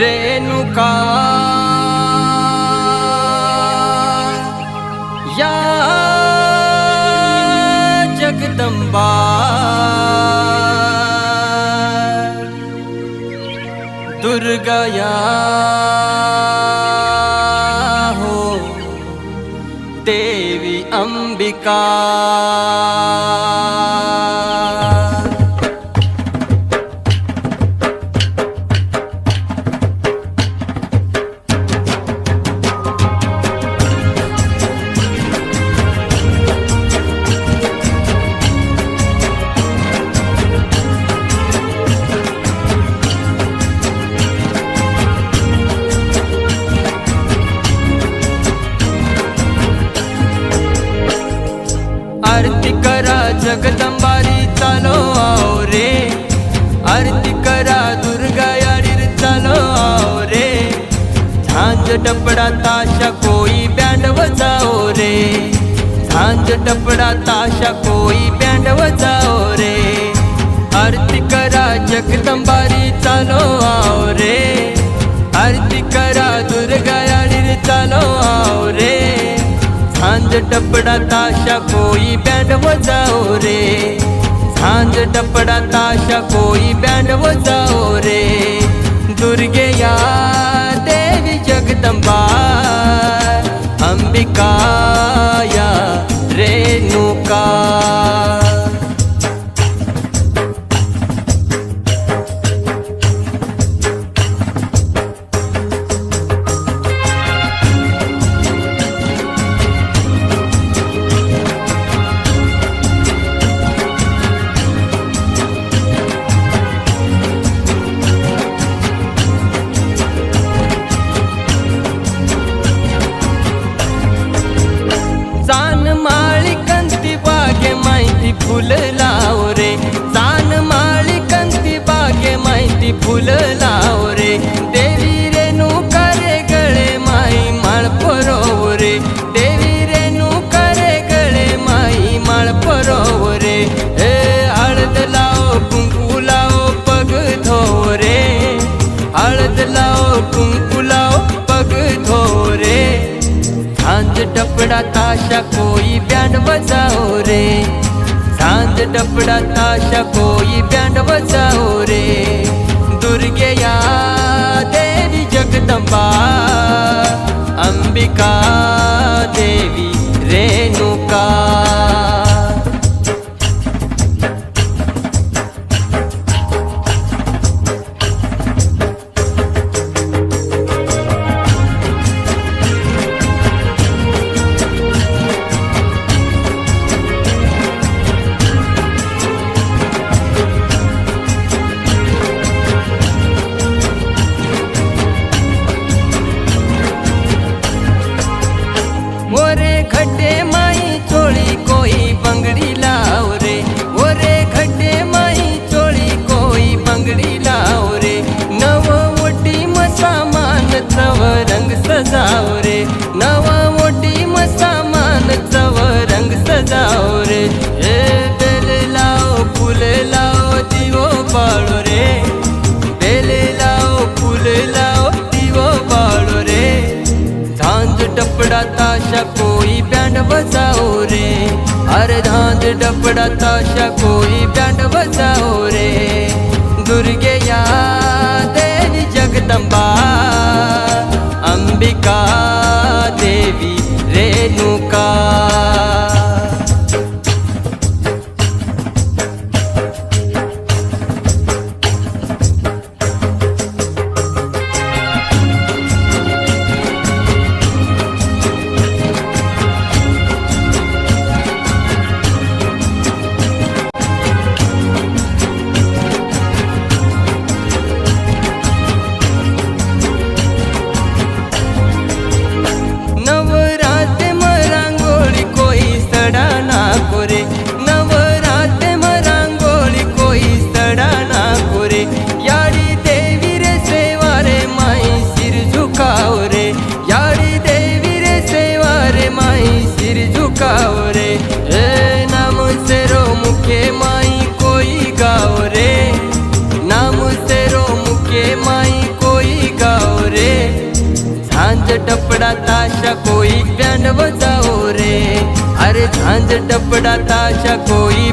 रेणुका। या जगदंबा दुर्गा या हो। देवी अंबिका। जगदंबारी चालो आओ रे. आरती करा दुर्गा यारीर चालो आओ रे. झांज टपडा ताशा कोई बँड वजाओ रे. झांज टपडा ताशा कोई बँड वजाओ रे. आरती करा जगदंबारी चालो आओ रे. आरती करा दुर्गा यारीर चालो आओ रे. झांज टपडा ताशा कोई डपडा ताशा कोई बँड वजाओ रे. दुर्गे या देवी जगदंबा. अंबिका जान माळी कंती बागे माहिती फुल लाव रे. चान माळी कंती बागे माहिती फुल डपड़ा ताशा कोई बैंड बजाओ रे झांझ डपड़ा ताशा कोई बैंड बजाओ रे दुर्गे या ए बेल लाव फुल लाव दिवो बाळो रे. बेल लाव फुल लाव दिवो बाळो रे. धांज टपडा ताशा कोई बँड बजाओ रे. अरे धांज टपडा ताशा कोई बँड बजाओ रे. दुर्गे या गाव रे नाम से रो मुखे माई कोई गाव रे नाम से रो मुखे माई कोई गाव रे झांज टपडा ताशा कोई बँड बजाओ रे। अरे झांज टपडा ताशा कोई